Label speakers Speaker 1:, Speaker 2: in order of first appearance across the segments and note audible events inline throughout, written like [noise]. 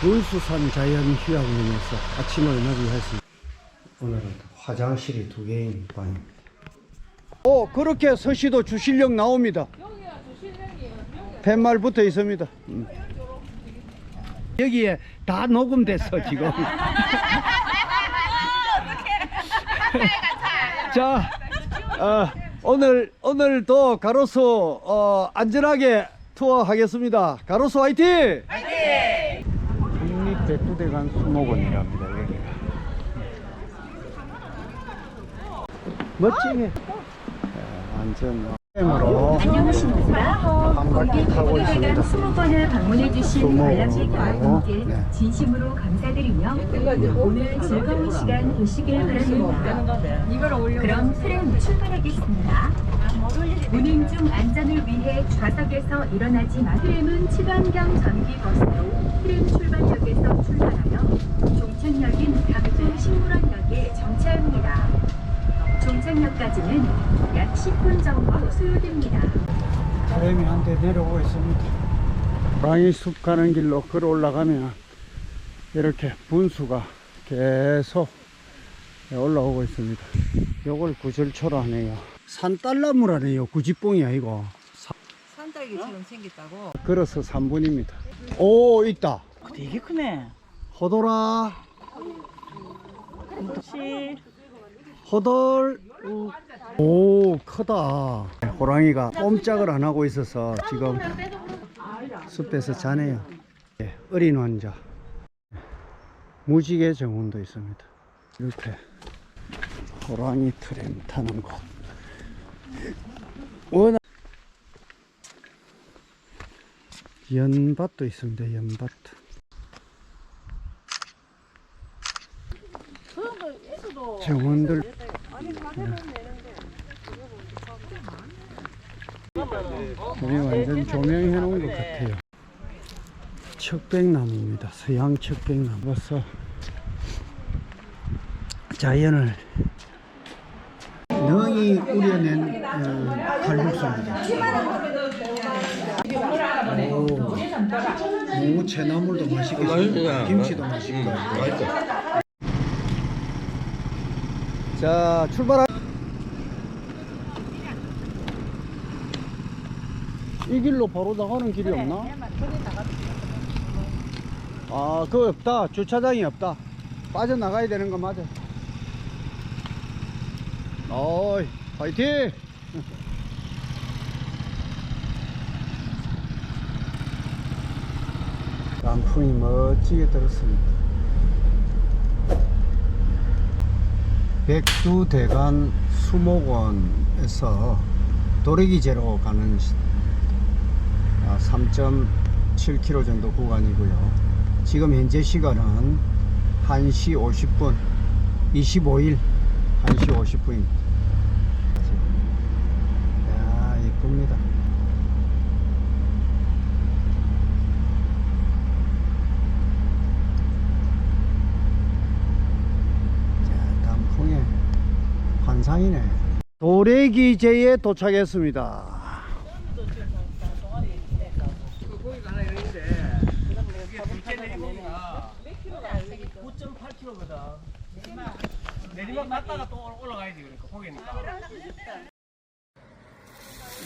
Speaker 1: 문수산 자연휴양림에서 아침을 맞이했습니다. 오늘은 화장실이 두 개인 방입니다. 어, 그렇게 서시도 주실력 나옵니다. 팻말 붙어 있습니다. 음. 여기에 다 녹음됐어, 지금. [laughs] 자, 어, 오늘, 오늘도 가로수, 어, 안전하게 투어 하겠습니다. 가로수 화이팅! 국립백두대간 수목원이랍니다, 여기가. 멋지게. 자, 완전 으로
Speaker 2: 안녕하십니까.
Speaker 1: 있습니다.
Speaker 2: 국립대간 수목원을 방문해 주신
Speaker 1: 수목원.
Speaker 2: 관람객 여러분께
Speaker 1: 네.
Speaker 2: 진심으로 감사드리며 오늘 즐거운 시간 되시길 바랍니다. 그럼 트램 출발하겠습니다. 운행 중 안전을 위해 좌석에서 일어나지 마. 트램은 칠환경 전기 버스로 트램 출발역에서 출발하여 종착역인 강주 식물원역에 정차합니다. 종착역까지는 약 10분 정도 소요됩니다.
Speaker 1: 트램이 한 대 내려오고 있습니다. 호랑이 숲 가는 길로 걸어 올라가면 이렇게 분수가 계속 올라오고 있습니다. 요걸 구절초로 하네요. 산딸나물 하네요. 구지뽕이 아니고. 사-
Speaker 3: 산딸기처럼 생겼다고.
Speaker 1: 걸어서 3분입니다. 오, 있다.
Speaker 3: 되게 크네.
Speaker 1: 호돌아,
Speaker 3: 실.
Speaker 1: 호돌. 오, 크다. 호랑이가 꼼짝을 안 하고 있어서 지금 숲에서 자네요. 예, 어린 환자. 무지개 정원도 있습니다. 이렇게 호랑이 트램 타는 곳. 워낙 연밭도 있습니다. 연밭. 정원들 여기 완전 조명해 놓은 것 같아요. 척백나무입니다. 서양 척백나무. 벌써 자연을 능이 우려낸 어, 칼국수입니다. 오, 채나물도 맛있겠습니다. 김치도 맛있고. 자, 출발하. 이 길로 바로 나가는 길이 없나? 아, 그거 없다. 주차장이 없다. 빠져나가야 되는 거 맞아. 어이, 화이팅! 단풍이 멋지게 들었습니다. 백두대간 수목원에서 도래기제로 가는 시- 아, 3.7km 정도 구간이고요. 지금 현재 시간은 1시 50분, 25일 1시 50분입니다. 야, 이쁩니다. 자, 단풍의 환상이네. 도래기제에 도착했습니다.
Speaker 4: 이러는데 이게 둘째 내리막이가 9.8km거든 내리막 갔다가 또 올라가야지 그러니까 거기니까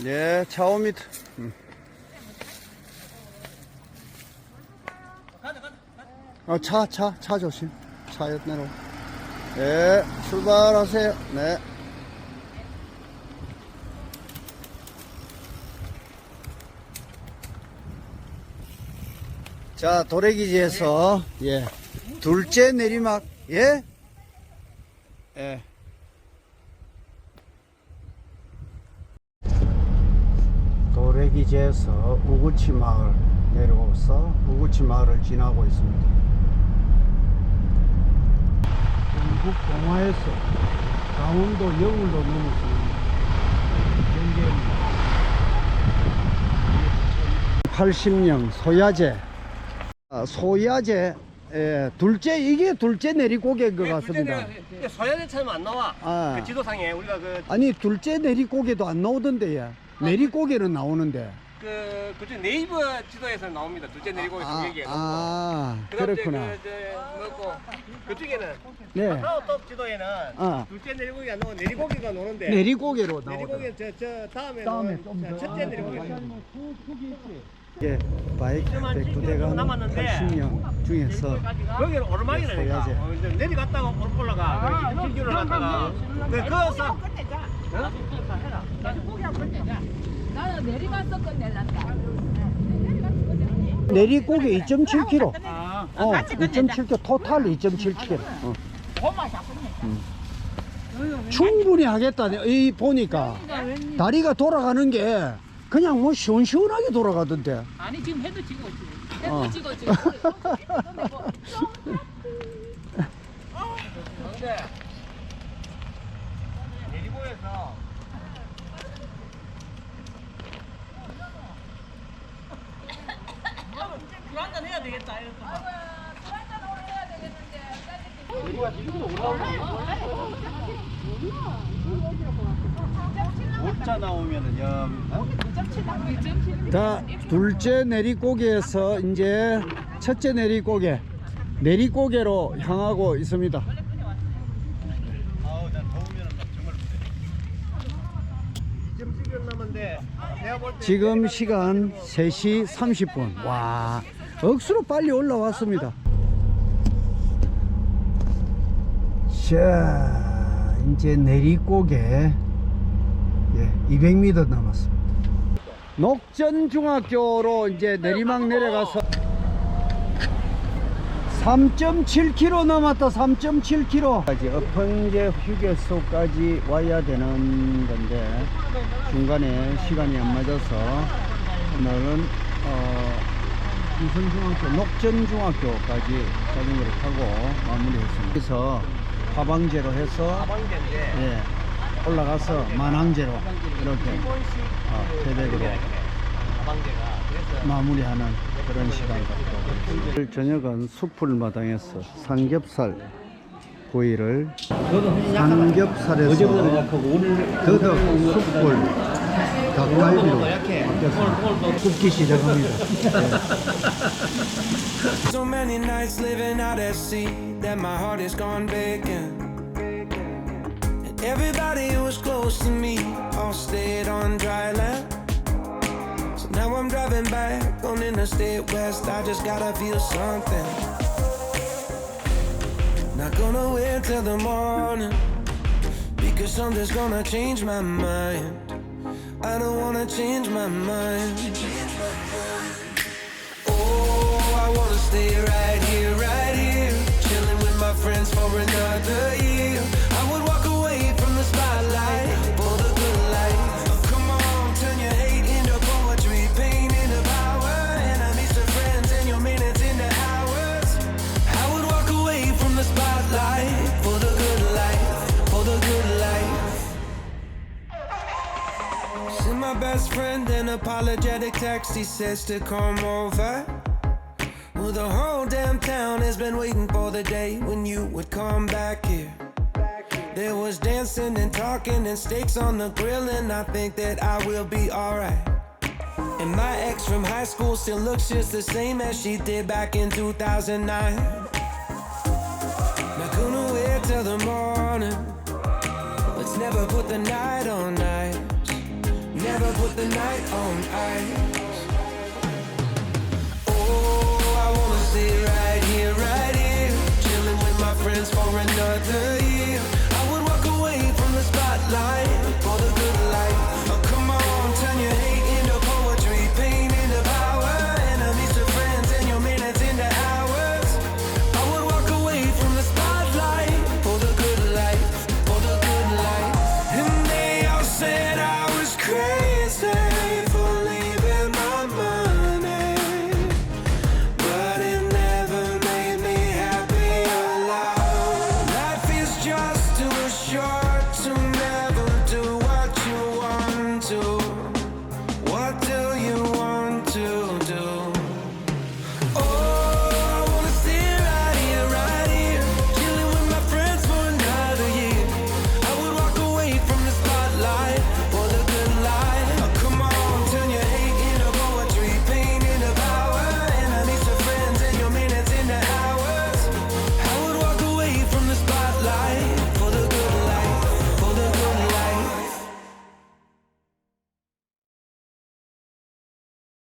Speaker 1: 네, 차 옵니다. 음. 어, 차, 차, 차 조심. 차 옆내로. 네, 출발하세요. 네. 자, 도래기지에서, 예, 둘째 내리막, 예? 예. 도래기지에서 우구치 마을 내려와서 우구치 마을을 지나고 있습니다. 경북 동화에서 강원도 영울로 넘었습니다. 연계입니다. 80년 소야제 아, 소야제 예, 둘째 이게 둘째 내리고개인 것 같습니다.
Speaker 4: 서야대처럼 안 나와
Speaker 1: 아.
Speaker 4: 그 지도상에 우리가 그
Speaker 1: 아니 둘째 내리고개도 안 나오던데 예. 내리고개는 나오는데
Speaker 4: 그 그중 네이버 지도에서 나옵니다. 둘째 내리고기
Speaker 1: 아,
Speaker 4: 가격이.
Speaker 1: 아
Speaker 4: 그다음 이제
Speaker 1: 그렇구나.
Speaker 4: 그, 저, 뭐고 그쪽에는
Speaker 1: 네.
Speaker 4: 카카오톡 지도에는
Speaker 1: 아.
Speaker 4: 둘째 내리고기가 나오고 내리고기가 노는데
Speaker 1: 내리고개로 나오다.
Speaker 4: 내리고기는 저, 저 다음에
Speaker 1: 다음에 좀 더.
Speaker 4: 첫째 내리고 기.
Speaker 1: 예, 바이크
Speaker 4: 남았는데
Speaker 1: 80명 중에서
Speaker 4: 오르막이라니까.
Speaker 1: 소야제.
Speaker 4: 어, 이제 내려갔다가 올- 올라가. 거기 길길을 갔다가. 그 거기서
Speaker 5: 나는 내리가서 끝낼란다.
Speaker 1: 내리고개 2.7km.
Speaker 4: 아,
Speaker 1: 어, 2.7km 토탈 2.7km. 어. 음. 충분히 하겠다. 이 보니까 다리가 돌아가는 게 그냥 뭐 시원시원하게 돌아가던데.
Speaker 5: 아니 지금 해도 지고 있지.
Speaker 1: 어.
Speaker 5: 해도 지고 지고. [laughs]
Speaker 4: 근데 내리고에서 불안전 해야 되겠다 이랬더니
Speaker 6: 오차 나오면은 야
Speaker 1: 자, 둘째 내리고개에서 이제 첫째 내리고개, 내리고개로 향하고 있습니다.
Speaker 4: 지금 시간
Speaker 1: 3시 30분. 와, 억수로 빨리 올라왔습니다. 자, 이제 내리고개 예, 200m 남았습니다. 녹전중학교로 이제 내리막 내려가서 3.7km 남았다. 3.7km. 까지 어펀제 휴게소까지 와야 되는 건데 중간에 시간이 안 맞아서 오늘은 어, 인천중학교, 녹전중학교까지 자전거를 타고 마무리했습니다. 그래서 화방제로 해서
Speaker 4: 방제인데.
Speaker 1: 예, 올라가서 만항제로 이렇게 어, 태백으로
Speaker 4: 방제가 그래서
Speaker 1: 마무리하는 그런 시간 같고. 오늘 저녁은 숯불마당에서 삼겹살 구이를 삼겹살에서 더덕 숯불 닭갈비로 바뀌었습니다 굽기 시작합니다
Speaker 7: So many nights living out at sea that my heart has gone vacant. And everybody who was close to me all stayed on dry land. So now I'm driving back on Interstate West. I just gotta feel something. Not gonna wait till the morning because something's gonna change my mind. I don't wanna change my mind. Best friend an apologetic text. He says to come over. Well, the whole damn town has been waiting for the day when you would come back here. There was dancing and talking and steaks on the grill, and I think that I will be alright. And my ex from high school still looks just the same as she did back in 2009. Not gonna wait till the morning. Let's never put the night on ice. Never put the night on ice. Oh, I wanna stay right here, right here. Chilling with my friends for another